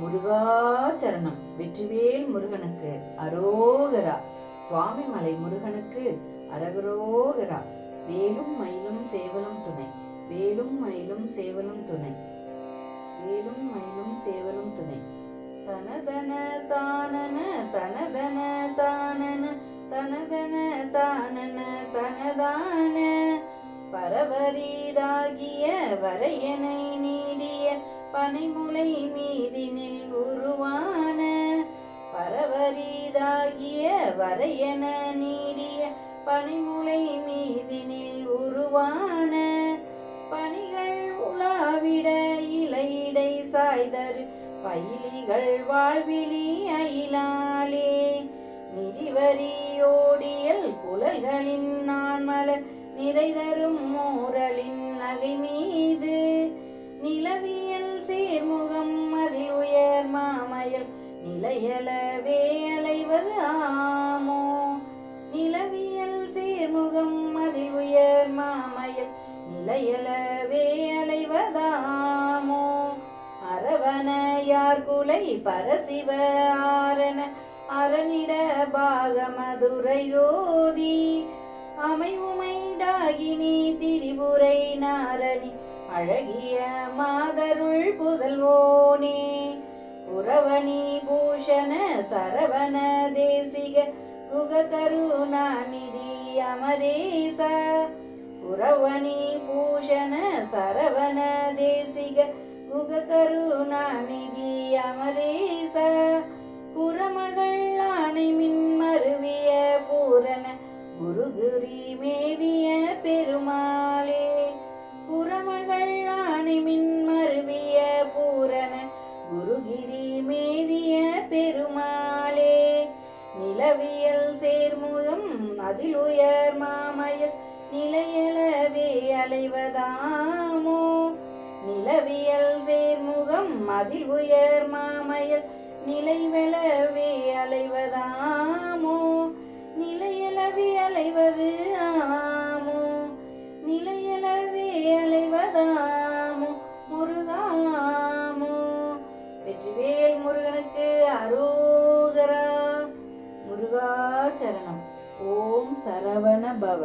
முருகாச்சரணம். வெற்றிவேல் முருகனுக்கு அரோகரா. சுவாமிமலை முருகனுக்கு அரகரோகரா. வேலும் மயிலும் சேவலும் துணை. வேலும் மயிலும் சேவலும் துணை. வேலும் மயிலும் சேவலும் துணை. தனதன தானன தனதன தானன தனதன தானன தனதான. பரவரீதாகிய வரையனை பனைமுலை மீதினில் உருவான பரவரீதாகிய வரையன நீடிய பனிமுலை மீதினில் உருவான பணிகள் உலாவிட இலையிடை சாய்தரு பயிலிகள் வாழ்விழி அயிலாலே. நிறிவரியோடியல் குழல்களின் நான் மலர் நிறைதரும் மூரலின் நகை மீது நிலவியல் சீர்முகம் அதில் உயர் மாமயல் நிலையலவே அலைவது ஆமோ? நிலவியல் சீர்முகம் அதில் உயர் மாமயல் நிலையலவே அலைவதாமோ அரவண யார் குலை பரசிவ ஆரண? அரணிட பாகமதுரை ஜோதி? அமைவுமை டாகினி திரிபுரை நாரணி? அழகிய மாதருள் புதல்வோனே புறவணி பூஷண சரவண தேசிக குக கருணாநிதி அமரேச புறவணி பூஷண சரவண தேசிக குக கருணாநிதி அமரேசா குருகிரி மேவிய பெருமாளே நிலவியல் சேர்முகம் அதில் உயர் மாமயல் நிலையளவே அலைவதாமோ நிலவியல் சேர்முகம் அதில் உயர் மாமயல் நிலைவெலவே அலைவதாமோ நிலையளவே அலைவது அரோகரா முருகாச்சரணம் ஓம் சரவண பவ